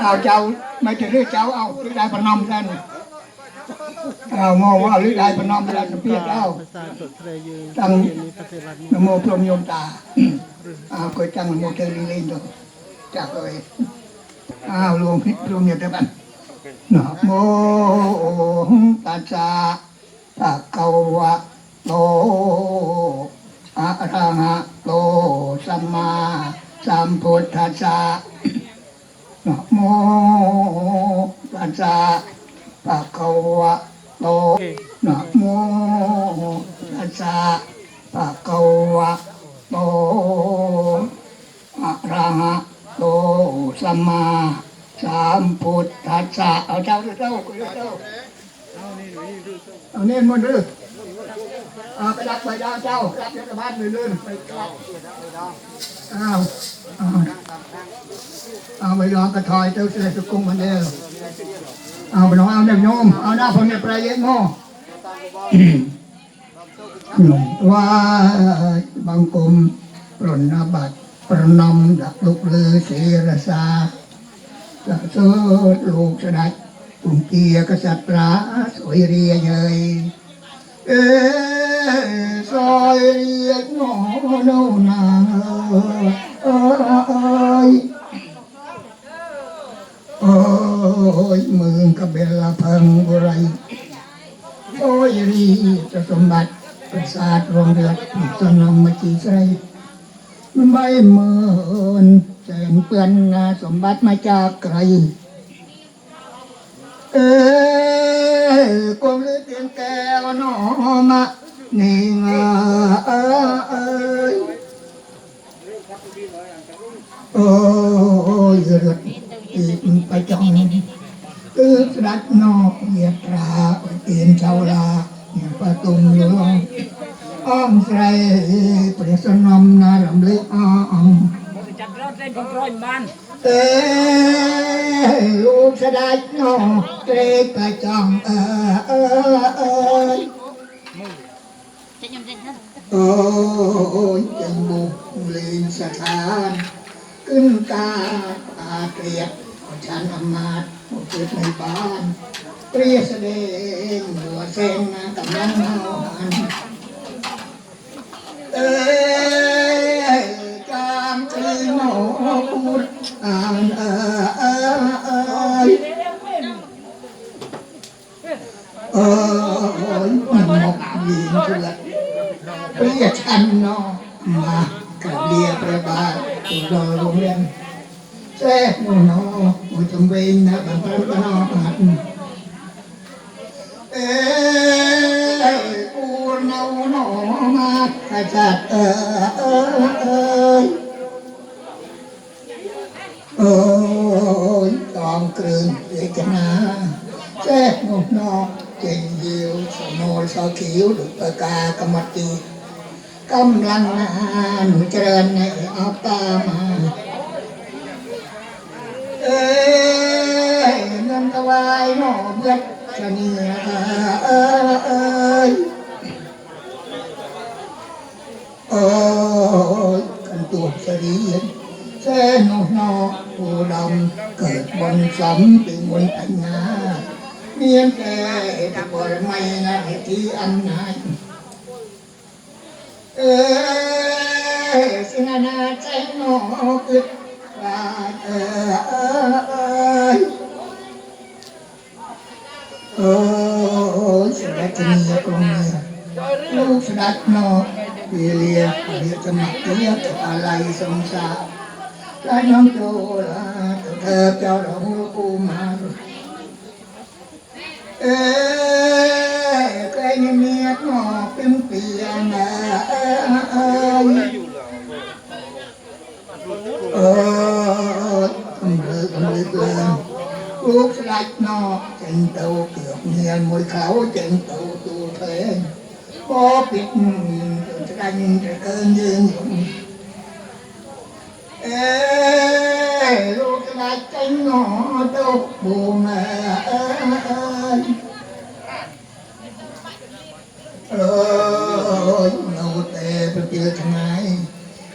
เอาเจ้าไม่จะเรียกเจ้าเอาหรือได้ประนอมกันเอามองว่าหรือได้ประนอมได้จะเปียกแล้วภาตั้งนโมพรมโยมตาเอาเคยตั้งนโมเทลีลินตัวจากเลยเอาวรวมพิษรมเนี่ยเดียวกันนะโมตัสสะ ภะคะวะโตอะระหะโตสัมมาสัมพุทธัสสะนะโมตัสสะภะคะวะโตนะโมตัสสะภะคะวะโตอะระหะโตสัมมาสัมพุทธัสสะเอาเจ้าเจ้าเจ้า เอาเน้นมันดื้อเอาไปรับไปดาวเจ้ารับรัฐบาลเลยลื่นไปรับอ้าวอ้าเอาไปลองกระถอยเจ้าเสือสุกุมมันเดียวเอาไปลองเอาเด็กโยมเอาหน้าคนเนี่ยประเยงโง่ว่าบางกรมปรนนาบัตประนมดักลุกลือเสียรสาจะเสดลูกสดัด ปุ่มเกียกษัตราสวยเรียเยยเอซอยเรียกโง่โน่นาเอ้ยโอ้ยมืองกระเบลละพังบุไรโอ้ยรีจะสมบัติประสาทรวงเดือดสนมมาจีใสมันใบเมินแสงเปื้อนนาสมบัติมาจากไกล เอ้ยกวมเลือเตียงแก้วหนอมานี่งาเอ้ยโอ้ยเรืดอีกไปจองเออสดัดนอกเหยียดราเตียนชาวลาเนี่ยประตุมหลวงอ้อมใส่เปรียสนมนาลำเล็กอ้อมจับรถเล่นของร้อยบ้านเอ้ยลูกสดัดนอกเรไปจออังเด็กนะโอ้ยจังบุกลีน អេអូនស្ដេចនោះត្រេកប្រចំអើអើអើអូនចាំមុខលេងសថានគិនតាអាក្រៀតចានអាមាតមកជិតនៃបានព្រាសដេងមួសេនកំឡុងមក เรียกฉันนาะมากับเรียประบาทตัวรอโรงเรียนแซ่โนโนมุจงเวนนะบังคับกันอหันเอ้ยกูเนาหนอมากระจัดเออเออเออโอ้ยจอมกลืนเอกนาแซ่โนโน เจงยิวสโนสอคิวดุปกากรรมตีกำลังนานเจริญในอัปปามาเอ้ยเงินถวายหนอเบิดชะเนียเอ้ยเอ้ยโอ้ยกันตัวเสรียนแสนนนอผู้ดำเกิดบนสมเป็นบนปัญญา เมียนแต่ตะบรไม่งานที่อันไหนเอ้ยสิงานาใจหนออึดว่าเอ้ยโอ้สดัชนีกงเนียลูกสดัชนอเวียเลียเรียกมาเตียกอะไรสงสารแลาน้องโจลาเธอเจ้าดอกกูกมา เอ้ยใครเมียหอเป็นเปียนะเอ้ยเออคำเลือกคำเลือกเลยลูกสลัดนอกเจงเตาเกือบเงียนมวยเขาเจงเตาตัวเพลงพอปิดจะกันจะเกินยืนเอ้ลูกสลัดเจงหนอเต้าบูมเอ้ยตีทำไมหนึ่งบานนอ អើយនៅតែប្រជាថ្ងៃ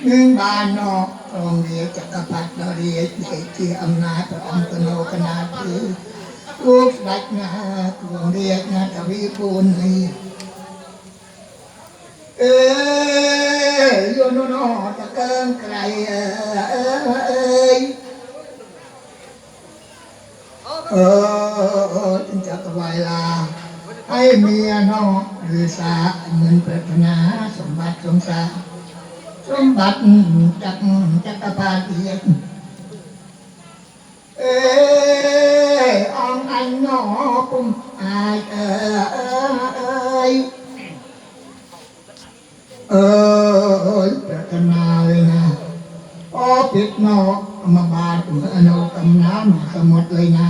នឹងបានមកក្រុមរាជកបត្តរាជជាអំណាចព្រះអង្គទៅកណាគឺលោកស្ដេចណាក្រុមរាជណាតវិពូននេះអេយោណូណូតកើងក្រៃអើយអើ จึงจะกวายลา ให้เมียนอกหรือสาเงินปรารถนาสมบัติสงสารสมบัติจักจักรพรรดิเอ้ยอองอันนอปุ่มอายเอ้ยเอ้ยปรารถนาเลยนะพอปิดนอกเอามาบาดเหมือนเอากำน้ำสมุดเลยนะ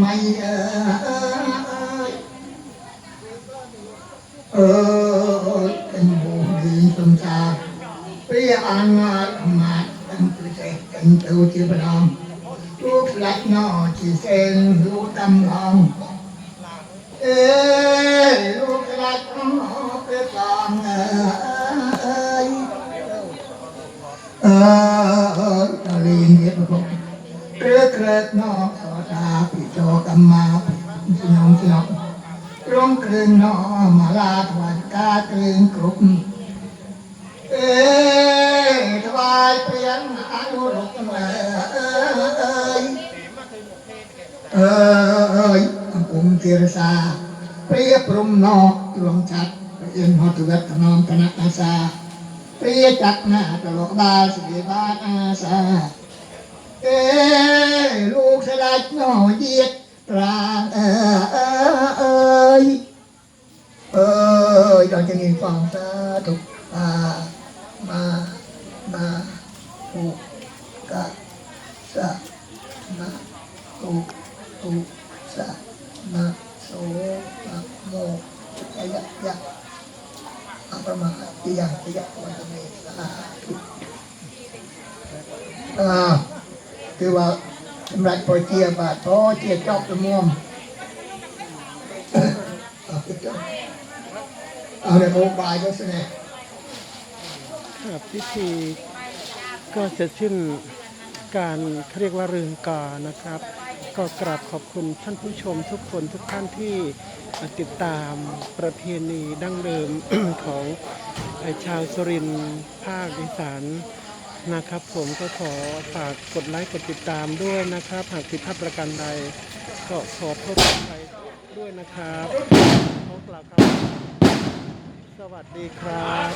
ไมเอ้ยเอ้ยเป็นบุญดีสมชาเปรียอันมามาตั้งตัวใจกันตัวจีบดองลูกหลักนอที่เซนลูกตำลองเอ้ยลูกหลักนอไปกองเอ้ยเอ้ยตะลีนเย็บผม เรือเกลือนอสอตาปิโจกัมมาสินองสินองร้องครึงนอมาลาถวันกาครึงกรุบเอ้ยถวายเพียงอนุรุกเอ้ยเอ้ยองค์เทรสาเปรียบปรุมนอกหลวงชัดเอ็นหอตุเวทนอมคณะอาสาเปรียจักหน้าตลกบาสิบาอาสา เอ้ยลูกสลายหน่อเยียดกลางเอ้ยเอ้ยเอ้ยเราจะมีฟังสาธุอามามาอุกะสะมาตุตุสะนะโสนะโมยะยะยะอัปปมะติยังติยะวันตเมสาธุอ่า คือว่าสำหรับปอยเจียบาทพอเจียจอบตะม่วมเอาไปจ้ะเอาในโบบายก็เสนอครับพิธีก็จะสิ้นการเขาเรียกว่าเรึงกานะครับ ก็กราบขอบคุณท่านผู้ชมทุกคนทุกท่านที่ติดตามประเพณีดั้งเดิมของชาวสุรินทร์ภาคอีสาน นะครับผมก็ขอฝากกดไลค์กดติดตามด้วยนะครับ หากผิดพลาดประการใด ก็ขอโทษขออภัยด้วยนะครับขอกล่าวคำสวัสดีครับ